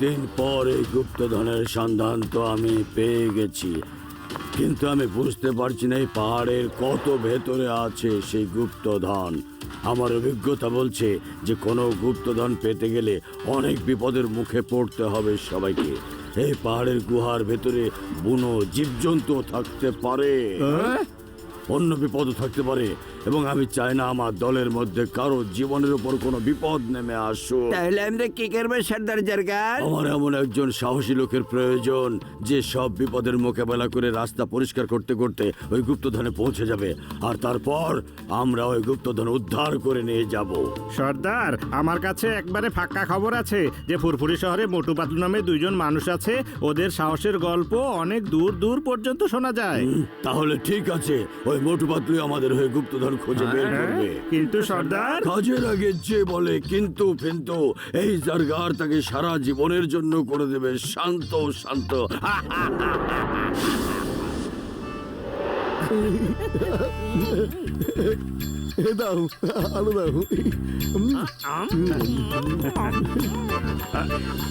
দিন পর এই গুপ্তধনের সন্ধান তো আমি পেয়ে গেছি। কিন্তু আমি বুঝতে পারছি না এই পাহাড়ের কত ভেতরে আছে সেই গুপ্তধন। আমার অভিজ্ঞতা বলছে যে কোনো গুপ্তধন পেতে গেলে অনেক বিপদের মুখে পড়তে হবে সবাইকে। এই পাহাড়ের গুহার ভেতরে বুনো জীবজন্তু থাকতে পারে। অন্য বিপদও থাকতে পারে এবং আমি চাই না আমার দলের মধ্যে কারও জীবনের উপর কোনো বিপদ নেমে আসুক। তাহলে আমরা কি করব সর্দার জারগার আমার এমন একজন সাহসী লোকের প্রয়োজন যে সব বিপদের মোকাবেলা করে রাস্তা পরিষ্কার করতে করতে ওই গুপ্তধনে পৌঁছে যাবে। আর তারপর আমরা ওই গুপ্তধন উদ্ধার করে নিয়ে যাব। সর্দার আমার কাছে একবারে ফাঁকা খবর আছে যে ফুরফুরি শহরে মোটু পাতলু নামে দুইজন মানুষ আছে। ওদের সাহসের গল্প অনেক দূর দূর পর্যন্ত শোনা যায়। তাহলে ঠিক আছে। ওই মোটু পাতলু আমাদের হয়ে গুপ্তধন খুঁজে বের করবে। কিন্তু সর্দার? কাজের আগে যে বলে কিন্তু কিন্তু এই জারগার তাকে সারা জীবনের জন্য করে দেবে শান্ত শান্ত। দাও আরও দাও।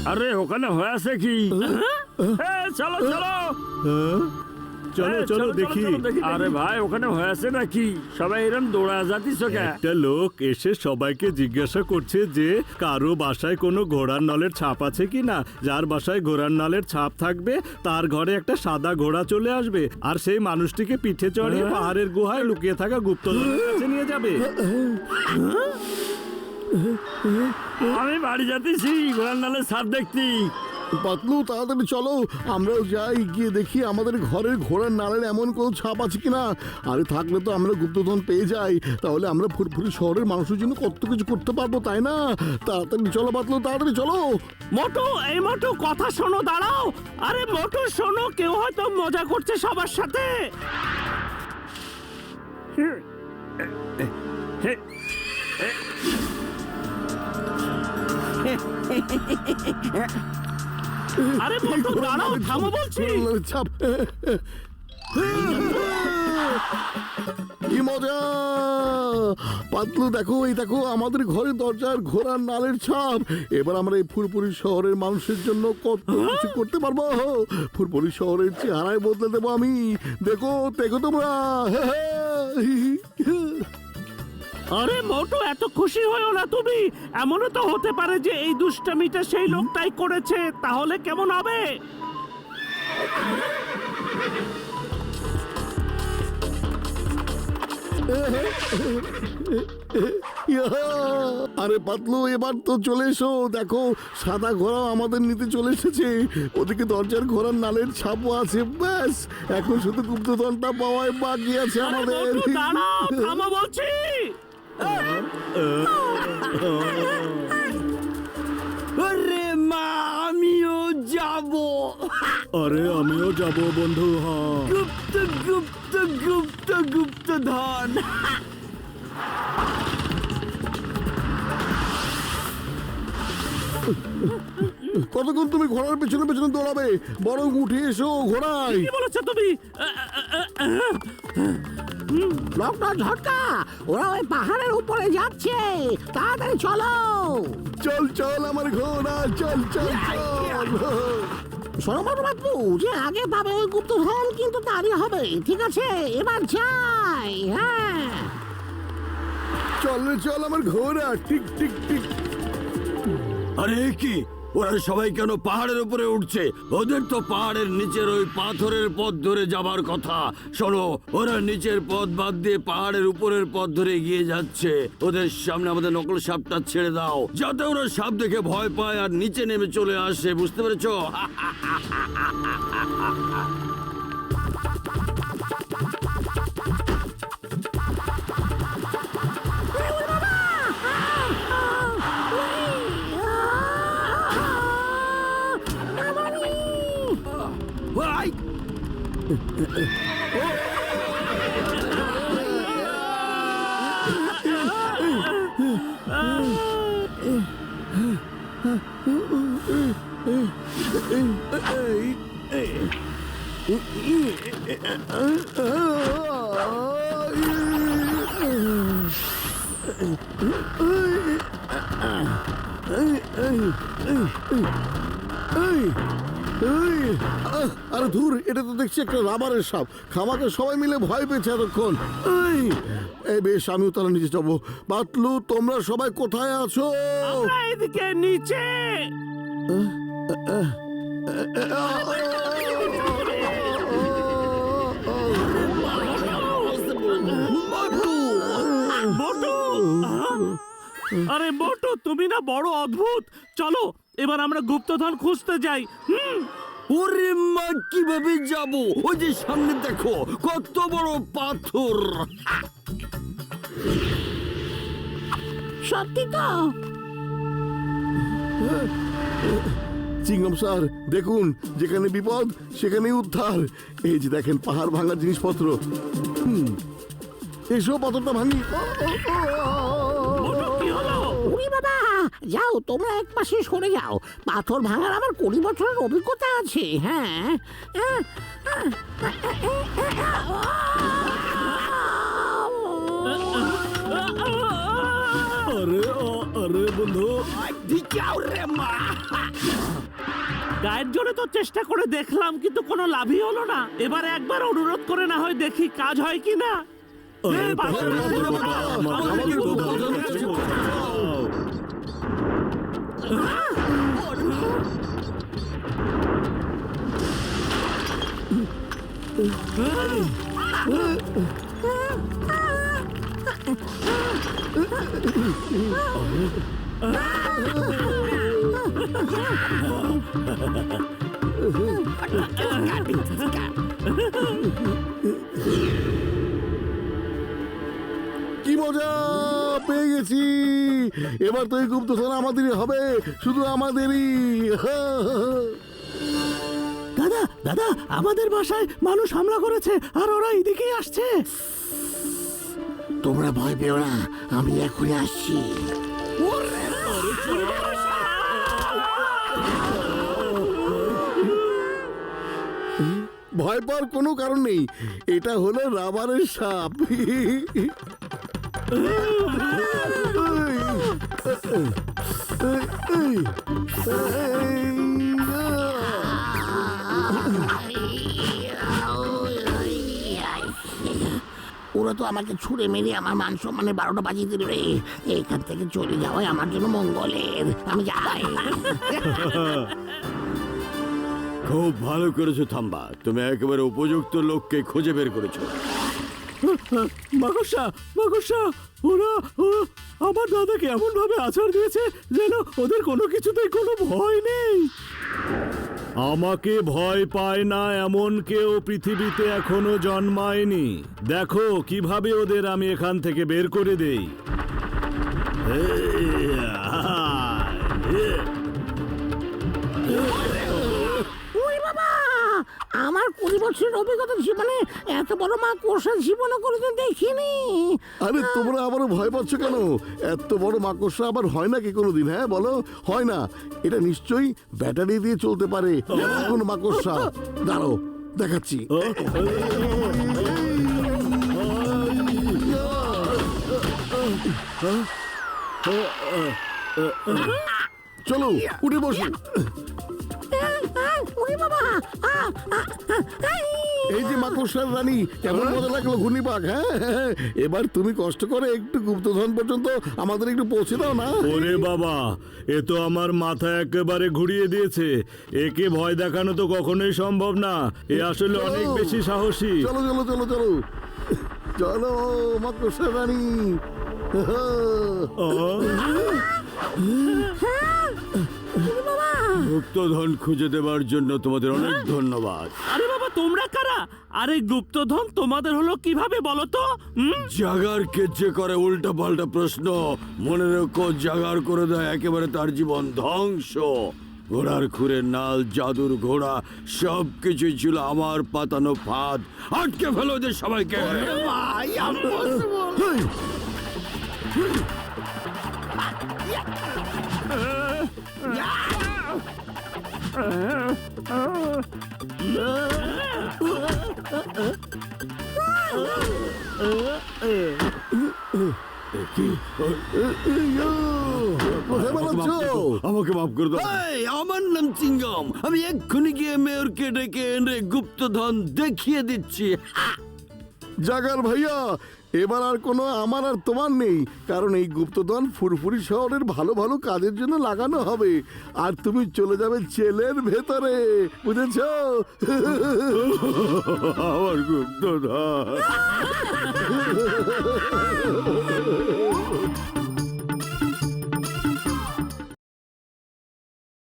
আরে ওখানে হয়েছে কি? এ, চলো চলো। চলো চলো দেখি। আরে ভাই ওখানে হয়েছে নাকি? সবাই এরকম দৌড়া যাতিস একটা লোক এসে সবাইকে জিজ্ঞাসা করছে যে কারও বাসায় কোনো ঘোড়ার নলের ছাপ আছে কি না? যার বাসায় ঘোড়ার নলের ছাপ থাকবে তার ঘরে একটা সাদা ঘোড়া চলে আসবে আর সেই মানুষটিকে পিঠে চড়িয়ে পাহাড়ের গুহায় লুকিয়ে থাকা গুপ্তধনের কাছে নিয়ে যাবে। আমি বাড়ি যাতেছি ঘোড়ার নালে সাপ দেখতি। পাতলু তাড়াতাড়ি চলো। আমরাও যাই গিয়ে দেখি আমাদের ঘরের ঘোড়ার নালের এমন কোনো ছাপ আছে কিনা। আরে থাকলে তো আমরা গুপ্তধন পেয়ে যাই। তাহলে আমরা ফুরফুরি শহরের মানুষের জন্য কত কিছু করতে পারব তাই না? তাড়াতাড়ি চলো পাতলু তাড়াতাড়ি চলো। মোটু এই মোটু কথা শোনো দাঁড়াও। আরে মোটু শোনো কেউ হয়তো মজা করছে সবার সাথে। আরে মোটু দাঁড়াও, থামো বলছি। ছাপ। কি মজা! পাতলু, দেখো, এই দেখো, আমাদের ঘরের দরজার ঘোড়ার নালের ছাপ। এবার আমরা এই ফুরপুরি শহরের মানুষের জন্য কত কিছু করতে পারব? ফুরপুরি শহরের চেহারায় বদলে দেবো আমি। দেখো দেখো তোমরা। আরে মোটু এত খুশি হয়েও না তুমি। এমনও তো হতে পারে যে এই দুষ্টামিটা সেই লোকটাই করেছে। তাহলে কেমন হবে! আরে পাতলু এবার তো চলে এসো। দেখো সাদা ঘোড়া আমাদের নিতে চলে এসেছে। ওদিকে দরজার ঘোড়ার নালের ছাপও আছে। ব্যাস এখন শুধু গুপ্তধনটা পাওয়ায় বাকি আছে আমাদের। বলছি। আরে মা আমিও যাব। আরে আমিও যাব বন্ধু হ্যাঁ গুপ্ত গুপ্ত গুপ্ত গুপ্ত ধন। কতক্ষণ তুমি ঘোড়ার পেছনে পেছনে দৌড়াবে? বরং উঠে এসো ঘোড়ায়। কি বলেছ তুমি? লোকটা ঝটকা। ওরা ওই পাহাড়ের উপরে যাচ্ছে। তাড়াতাড়ি চলো। চল চল আমার ঘোড়া চল চল চল। সরোবর যে আগে পাবে ওই গুপ্তধন কিন্তু তারই হবে। ঠিক আছে এবার যাই। হ্যাঁ। চল চল আমার ঘোড়া টিক টিক টিক। আরে কি? ওরা সবাই কেন পাহাড়ের উপরে উঠছে? ওদের তো পাহাড়ের নিচের ওই পাথরের পথ ধরে যাবার কথা। শোনো, ওরা নিচের পথ বাদ দিয়ে পাহাড়ের উপরের পথ ধরে গিয়ে যাচ্ছে। ওদের সামনে আমাদের নকল সাপটা ছেড়ে দাও। যাতে ওরা সাপ দেখে ভয় পায় আর নিচে নেমে চলে আসে, বুঝতে পেরেছ? Hey! আরে ধুর, এটা তো দেখছি একটা রাবারের সাপ। খামাকে সবাই মিলে ভয় পেয়েছে এতক্ষণ। এই বেশ, আমিও তারা নিচে যাব। বাতলু তোমরা সবাই কোথায় আছো? এদিকে নিচে। আরে মোটু তুমি না বড় অদ্ভুত। চলো এবার আমরা গুপ্তধন খুঁজতে যাই। হুম। ওরে মা কীভাবে যাব? ওই যে সামনে দেখো কত বড় পাথর। সত্যি তো? চিংগম স্যার দেখুন যেখানে বিপদ সেখানেই উদ্ধার। এই যে দেখেন পাহাড় ভাঙার জিনিসপত্র। হুম, এসো পাথরটা ভাঙি। উড়ি বাবা যাও তোমরা এক পাশে সরে যাও। পাথর ভাঙার আমার কুড়ি বছরের অভিজ্ঞতা আছে হ্যাঁ। আহ, আহ, আরে আরে বন্ধু গায়ের জোরে তো চেষ্টা করে দেখলাম কিন্তু কোনো লাভই হলো না। এবার একবার অনুরোধ করে না হয় দেখি কাজ হয় কি না কি মজা? পেয়ে গেছি। এবার তো এই গুপ্তধন আমাদেরই হবে শুধু আমাদেরই। দাদা দাদা আমাদের বাসায় মানুষ হামলা করেছে আর ওরা এদিকেই আসছে। তোমরা ভয় পেও না আমি এখনই আসছি। ভয় পাওয়ার কোনো কারণ নেই এটা হলো রাবারের সাপ। ওরা তো আমাকে ছুঁড়ে মেরে আমার মান সম্মানে বারোটা বাজিয়ে দিল। রে এখান থেকে চলে যাওয়াই আমার জন্য মঙ্গলের। আমি যাই। খুব ভালো করেছ থাম্বা। তুমি একেবারে উপযুক্ত লোককে খুঁজে বের করেছ। মাকড়সা ওরা ওরা আমার দাদাকে এমন ভাবে আচার দিয়েছে যেন ওদের কোনো কিছুতেই কোনো ভয় নেই। আমাকে ভয় পায় না এমন কেউ পৃথিবীতে এখনও জন্মায়নি। দেখো, কীভাবে ওদের আমি এখান থেকে বের করে দেই। কুড়ি বছরের অভিজ্ঞতা জীবনে এত বড় মা কোষা জীবনে কোনোদিন দেখিনি। আরে তোমরা আবারও ভয় পাচ্ছ কেন? এত বড় মাকড়সা আবার হয় নাকি কোনোদিন হ্যাঁ বলো? হয় না। এটা নিশ্চয়ই ব্যাটারি দিয়ে চলতে পারে। এমন কোনো মাকড়সা দাঁড়ো দেখাচ্ছি। চলো উঠে বসো। বাবা। এই যে মাকড়সার রানী কেমন মজা লাগল ঘূর্ণিপাক হ্যাঁ? এবার তুমি কষ্ট করে একটু গুপ্তধন পর্যন্ত আমাদের একটু পৌঁছে দাও না। ওরে বাবা এ তো আমার মাথা একেবারে ঘুরিয়ে দিয়েছে। একে ভয় দেখানো তো কখনোই সম্ভব না। এ আসলে অনেক বেশি সাহসী। চলো চলো চলো চলো। চলো মাকড়সার রানী। গুপ্তধন খুঁজে দেওয়ার জন্য তোমাদের অনেক ধন্যবাদ। আরে তোমরা কারা? আরে গুপ্তধন তোমাদের হলো কীভাবে বলো তো হুম? জাগার যে করে উল্টা পাল্টা প্রশ্ন মনে রেখো জাগার করে দেয় একেবারে তার জীবন ধ্বংস। ঘোড়ার খুরের নাল জাদুর ঘোড়া সব কিছুই ছিল আমার পাতানো ফাঁদ। আটকে ফেলো যে সবাইকে। কোথায় পালাচ্ছ আমাকে মাফ করে দাও আমার নাম চিঙ্গম আমি এক্ষুনি গিয়ে মেয়রকে ডেকে এনে গুপ্তধন দেখিয়ে দিচ্ছি। জাগার ভাইয়া এবার আর কোনো আমার আর তোমার নেই কারণ এই গুপ্তধন ফুরফুরি শহরের ভালো ভালো কাজের জন্য লাগানো হবে। আর তুমি চলে যাবে ছেলের ভেতরে বুঝেছ? আমার গুপ্তধন।